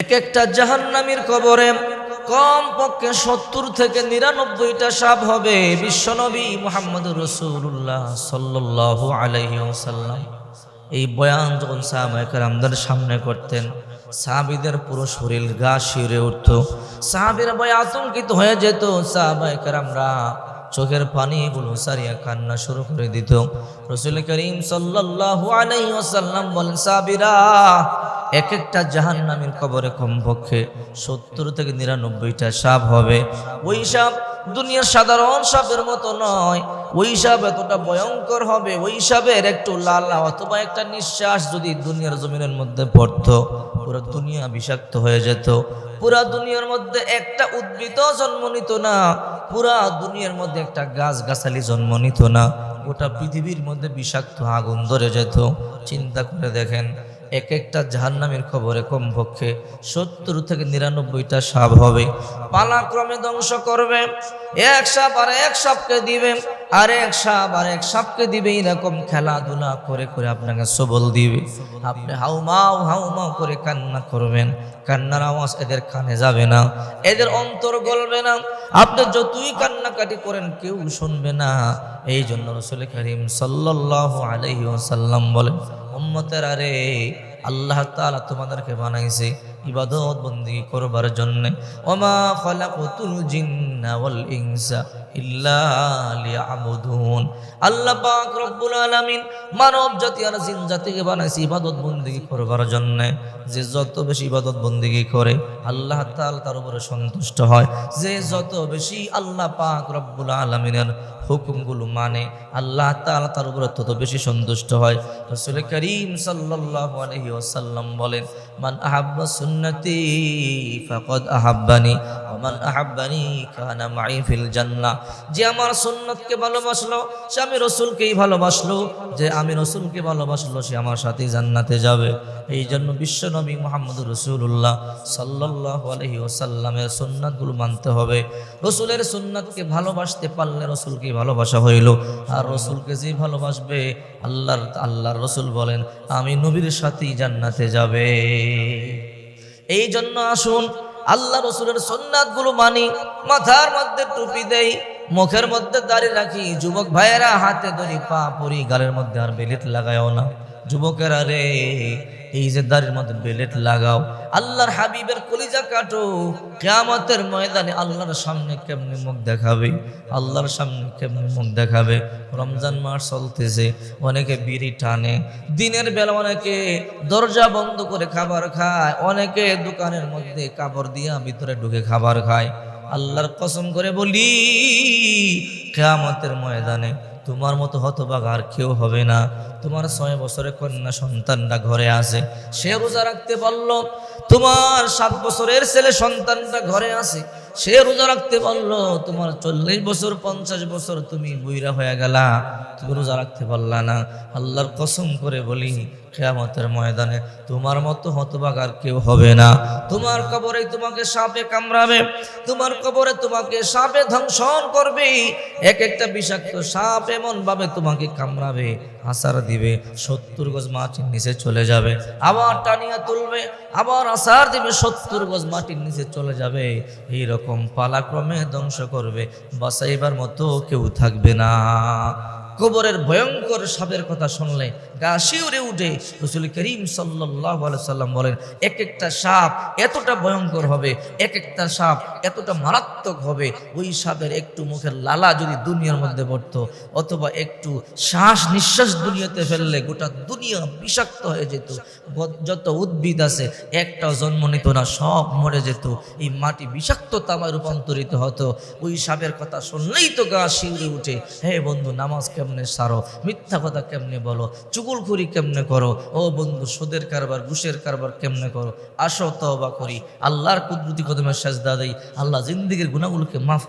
এক একটা জাহান্নামীর কবরে কম পক্ষে সত্তর থেকে নিরানব্বইটা সাপ হবে। বিশ্বনবী মোহাম্মদ রসুল্লাহ সাল্লাহ আলহিসাল্লাম এই বয়ান যখন সাহাবাহিকের আমাদের সামনে করতেন, সাহাবিদের পুরো শরীর গা শিউরে উঠত। সাহাবির ভয় আতঙ্কিত হয়ে যেত। সাহাবাহিকের আমরা চোখের পানিগুলো সারিয়া কান্না শুরু করে দিত। রসুল করিম সাল্লাহ আলাইসাল্লাম বলেন সাবিরা এক একটা জাহান নামের কবরে কমপক্ষে সত্তর থেকে নিরানব্বইটা সাপ হবে। ওই সাপ দুনিয়ার সাধারণ সাপের মতো নয়। ওই সাপ এতটা ভয়ঙ্কর হবে, ওই সাপের একটু লাল অথবা একটা নিঃশ্বাস যদি দুনিয়ার জমিনের মধ্যে পড়তো, পুরো দুনিয়া বিষাক্ত হয়ে যেত। পুরা দুনিয়ার মধ্যে একটা উদ্ভিদ জন্ম নিত না। পুরা দুনিয়ার মধ্যে একটা গাছ গাছালি জন্ম নিত না। গোটা পৃথিবীর মধ্যে বিষাক্ত আগুন ধরে যেত। চিন্তা করে দেখেন এক একটা জাহান্নামের খবরে কমপক্ষে সত্তর থেকে নিরানব্বইটা সাপ হবে। পালাক্রমে ধ্বংস করবে। এক সাপ আর এক সাপকে দিবে। আর এক সাপ আর এক সাপকে দিবে, এরকম খেলাধুলা করে করে আপনাকে সবল দিবে। আপনি হাউমাও হাউমাও করে কান্না করবেন। কান্নার আওয়াজ এদের কানে যাবে না, এদের অন্তর গলবে না। আপনি যতই কান্নাকাটি করেন, কেউ শুনবে না। এই জন্য রসুল করিম সাল্লাহ আলহি সাল্লাম বলেন উম্মতের আরে আল্লাহ তালা তোমাদেরকে বানাইছে। ইবাদত বন্দি করবার জন্য। ওমা খলাকুতুল জিন্না ওয়াল ইনসা ইল্লা আল্লাহ পাক রব্বুল আলামিন মানব জাতি আর জিন জাতিকে বানাইছে ইবাদত বন্দি করবার জন্য। যে যত বেশি ইবাদত বন্দি করে, আল্লাহ তাআলা তার উপরে সন্তুষ্ট হয়। যে যত বেশি আল্লাহ পাক রব্বুল আলামিনের হুকুমগুলো মানে আল্লাহ তাআলা তার উপরে তত বেশি সন্তুষ্ট হয়। রাসূল করিম সাল্লাল্লাহু আলাইহি ওয়াসাল্লাম বলেন, মান আহাব্বা সুন্নতি, ফাকাদ আহাব্বানি ওয়া মান আহাব্বানি কানা মাই ফিল জান্নাহ। যে আমার সুন্নতকে ভালোবাসলো, সে আমি রসুলকেই ভালোবাসলো, যে আমি রসুলকে ভালোবাসলো, সে আমার সাথে জান্নাতে যাবে। এই জন্য বিশ্বনবী মোহাম্মদ রসুল্লাহ সাল্লাহ আলহি ওসাল্লামের সুন্নাতগুলো মানতে হবে। রসুলের সুন্নাতকে ভালোবাসতে পারলে রসুলকে ভালোবাসা হইল। আর রসুলকে যে ভালোবাসবে, আল্লাহর আল্লাহর রসুল বলেন, আমি নবীর সাথেই জান্নাতে যাবে। এই জন্য আসুন আল্লাহ রসুলের সন্ন্যাতগুলো মানি, মাথার মধ্যে টুপি দেই, মুখের মধ্যে দাঁড়িয়ে রাখি, যুবক ভাইয়েরা হাতে ধরি পা পরি, গালের মধ্যে আর বেলিত লাগায়ও না। যুবকেরা রে এই যে দাড়ির মধ্যে বেলেট লাগাও, আল্লাহর হাবিবের কলিজা কাটো, কেয়ামতের ময়দানে আল্লাহর সামনে কেমনি মুখ দেখাবে? আল্লাহর সামনে কেমনি মুখ দেখাবে? রমজান মাস চলতেছে, অনেকে বিড়ি টানে, দিনের বেলা অনেকে দরজা বন্ধ করে খাবার খায়, অনেকে দোকানের মধ্যে কাপড় দিয়া ভিতরে ঢুকে খাবার খায়। আল্লাহর কসম করে বলি, কেয়ামতের ময়দানে তোমার মতো হতবাগ আর কেউ হবে না। তোমার ছয় বছরে কন্যা সন্তানটা ঘরে আছে। সে রোজা রাখতে পারল। তোমার সাত বছরের ছেলে সন্তানটা ঘরে আছে। সে রোজা রাখতে পারল, তোমার চল্লিশ বছর, পঞ্চাশ বছর তুমি বুইরা হয়ে গেলা, তুমি রোজা রাখতে পারলা না। আল্লাহর কসম করে বলি খেয়ামতের ময়দানে তোমার মতো হতবাগ আর কেউ হবে না। তোমার কবরে তোমাকে সাপে কামড়াবে, তোমার কবরে তোমাকে সাপে ধ্বংসন করবে, এক একটা বিষাক্ত সাপ এমন ভাবে তোমাকে কামড়াবে, আসার দিবে, সত্তর গজ মাটির নিচে চলে যাবে, আবার টানিয়া তুলবে, আবার আসার দিবে, সত্তর গজ মাটির নিচে চলে যাবে। এই রকম পালাক্রমে ধ্বংস করবে। বাসাইবার মতো কেউ থাকবে না। কবরের ভয়ঙ্কর সাপের কথা শুনলে গা শিউরে উঠে রসুল করিম সাল্লাহ সাল্লাম বলেন এক একটা সাপ এতটা ভয়ঙ্কর হবে এক একটা সাপ এতটা মারাত্মক হবে, ওই সাপের একটু মুখের লালা যদি দুনিয়ার মধ্যে পড়তো, অথবা একটু শ্বাস নিঃশ্বাস দুনিয়াতে ফেললে গোটা দুনিয়া বিষাক্ত হয়ে যেত যত উদ্ভিদ আছে একটাও জন্ম নিত না, সব মরে যেত, এই মাটি বিষাক্ত তামায় রূপান্তরিত হতো। ওই সাপের কথা শুনলেই তো গা শিউরে উঠে, হে বন্ধু নামাজ সারো? মিথ্যা কথা কেমনে বলো? চুগুলখুরি কেমনে করো? ও বন্ধু, সুদের কারবার, ঘুষের কারবার কেমনে করো? আসো তবা করি। আল্লাহর কুদরতি কদমের সাজদা দেই। আল্লাহ জিন্দিগির গুণাগুলোকে মাফ